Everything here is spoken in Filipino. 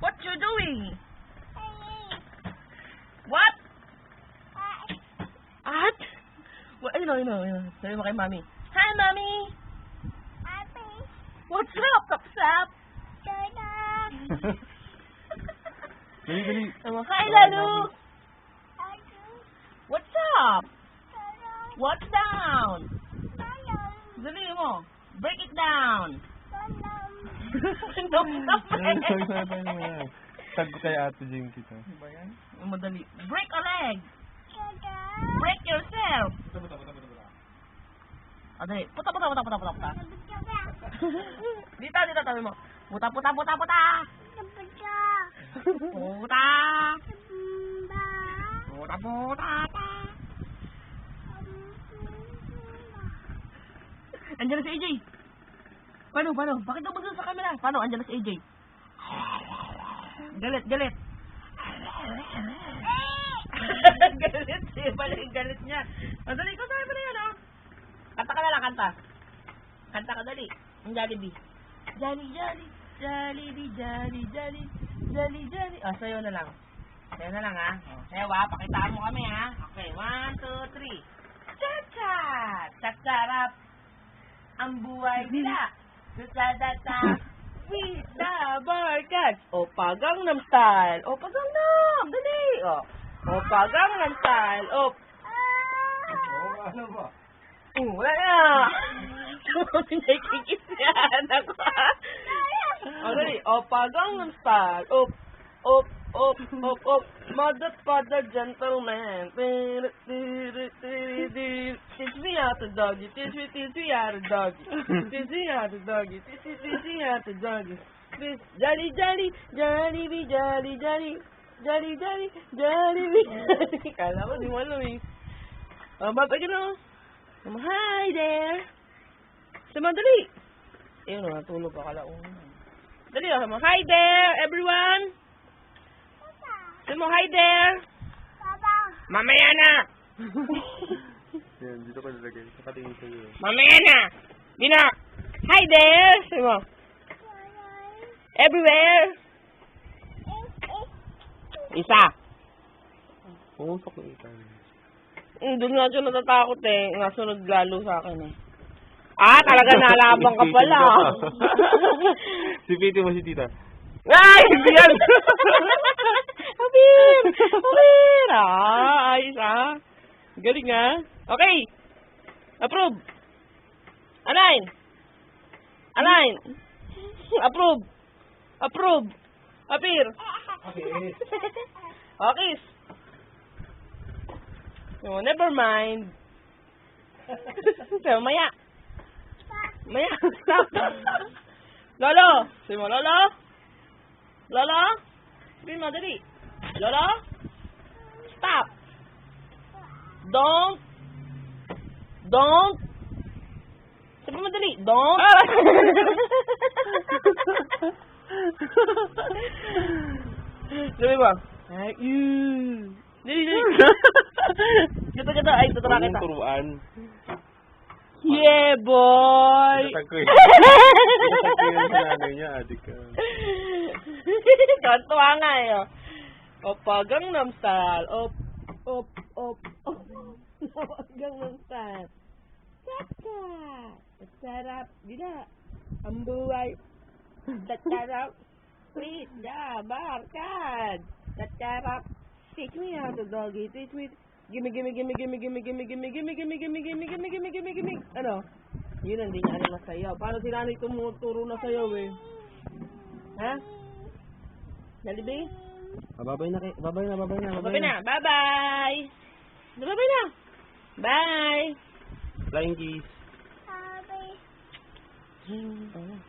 What you doing? What? At? What? Ayun, ayun, ayun. Sabi mo kay mami. Hi, mami! What's up, kapsap? dali, dali. Sabi Hi, Lalu! What's up? What's down? Dali mo. Break it down. Sorry, sorry, sorry naman. Tag kay Ate yan? Ang Madali. Break a leg. Break yourself. Ah, dali. Puta, puta, puta, puta, puta, puta. dito, dito, tabi mo. Puta, puta, puta, puta. Puta. Puta, puta, puta. Andiyan na si AJ. Paano, paano? Bakit daw sa camera? Paano? Andiyan na si AJ. Galit, galit. galit eh. Balik yung galit niya. O, dali, ikaw tayo pa na yan, oh. Kanta ka na lang, kanta. Kanta ka, dali. Ang Jollibee. Jolly, jolly, Jollibee, jolly, jolly, jolly, jolly. O, sayo na lang. Sayo na lang, ha. O, sayo, ha. Pakitaan mo kami, ha. Okay, one, two, three. Cha-cha! Cha-charap! Ang buhay nila. Susadata. With the barkat. O, pagang nam style. O, pagang nam. Dali. O, o pagang nam style. O. Ah! Ano ba? Mm, wala na. Nakikis niya, anak ko. O, dali. O, pagang nam style. O, op, op, op, op. mother, father, gentleman. Teach me how to doggy. Teach me, teach me how to doggy. Teach me how to doggy. Teach me, teach me how to doggy. Jolly, jolly, jolly, be jolly, jolly. Jolly, jolly, jolly, be jolly. Ko, di mo alam eh. Oh, babay ka. Um, hi there. Sama, dali. Ayun, oh, natulog ka kala ko. Dali. Hi there, everyone. Sama, hi there. Mamaya na. Yan, dito ka nilagay. Nakatingin sa'yo. Mamaya na. Dina. Hi there. Sama. Everywhere. Isa. Pumusok na ito. Mm, doon nga siya natatakot eh. Nasunod lalo sa akin eh. Ah, talaga nalabang ka pala. si Piti mo si Tita. Ay, hindi yan. Abir! Abir! Ah, ayos ah. Galing ah. Okay. Approve. Align. Align. Approve. Approve. Appear. Okay. Okay. No, never mind. so, maya. Maya. Stop. Lolo. Sabi mo, Lolo. Lolo. Sabi mo, dali. Lolo. Stop. Don't. Don't. Sabi mo, dali. Don't. Sabi mo. Ay, ew. Dali, dali. Gata, gata. Ay, tutura Huwag kita. turuan. Yeah, boy! Itatag ko eh. Itatag ko yun sa nanay niya, adik ka. Kantuwa nga eh. oh. Opa, Gangnam Style. Op, op, op, op. Gangnam Style. Tsaka. Sarap. Bila. Ang buhay. Tatarap. Sweet. Da. Barkad. Tatarap. Teach me how to doggy. Teach me. Gimme, gimme, gimme, gimme, gimme, gimme, gimme, gimme, gimme, gimme, gimme, gimme, gimme, gimme, gimme. Ano? Yun ang di niya alam na sayaw. Paano si nanay tumuturo na sayaw eh? Ha? Nalibi? Ah, babay na, babay na, babay na, Babay na. Bye-bye. Babay na. Bye! Flying geese. Bye.